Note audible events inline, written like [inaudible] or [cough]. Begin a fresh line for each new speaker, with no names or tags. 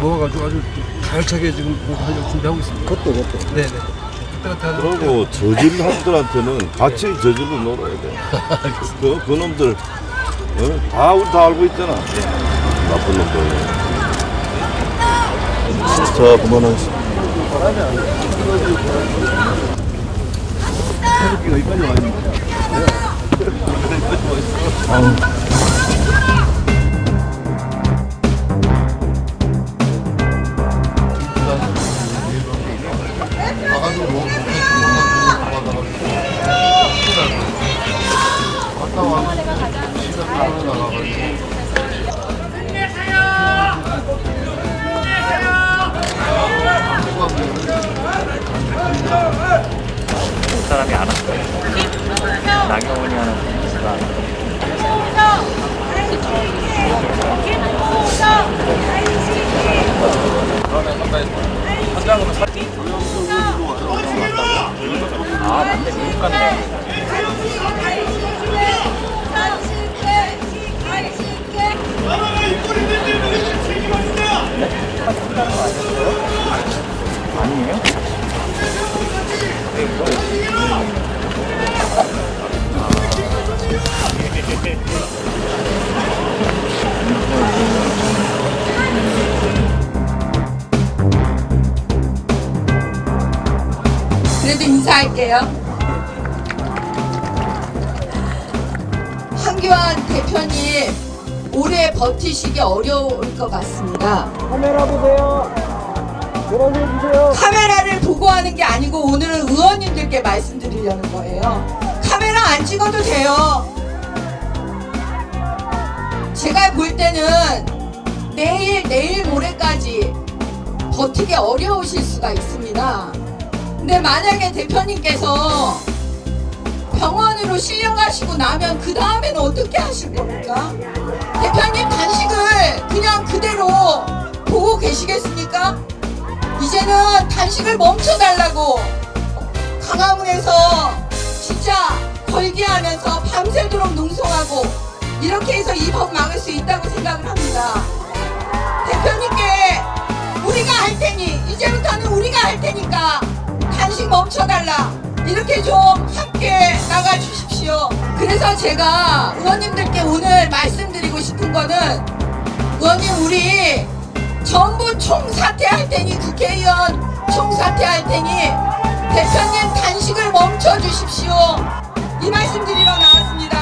모아가지고 아주 가열차게 지금 공부하려고 준비하고 있습니다.
그것도 그것도.
네네. 그때 같아
그리고 저질한들한테는 같이 저질로 놀아야 돼. [laughs] 그, 그 놈들, 어? 다 우리 다 알고 있잖아. 나쁜 놈들. 자, 그만하겠습니다.
태극기가 여기까지 와 있는
사람이 안 왔어요. 나경원이 하는 선수가 아, 맞 네. 미국? 네, 이거
그래도 인사할게요. 한교안 대표님 오래 버티시기 어려울 것 같습니다.
카메라 보세요. 여러분 주세요.
카메라를 보고 하는 게 아니고 오늘은 의원님들께 말씀드리려는 거예요. 카메라 안 찍어도 돼요. 제가 볼 때는 내일, 내일 모레까지 버티기 어려우실 수가 있습니다. 근데 만약에 대표님께서 병원으로 실려가시고 나면 그 다음에는 어떻게 하실 겁니까? 대표님 단식을 그냥 그대로 보고 계시겠습니까? 이제는 단식을 멈춰달라고 강화문에서 진짜 걸기하면서 밤새도록 농성하고 이렇게 해서 이 법 막을 수 있다고 생각을 합니다. 이렇게 좀 함께 나가 주십시오. 그래서 제가 의원님들께 오늘 말씀드리고 싶은 거는 의원님 우리 전부 총사퇴할 테니 국회의원 총사퇴할 테니 대표님 단식을 멈춰 주십시오. 이 말씀 드리러 나왔습니다.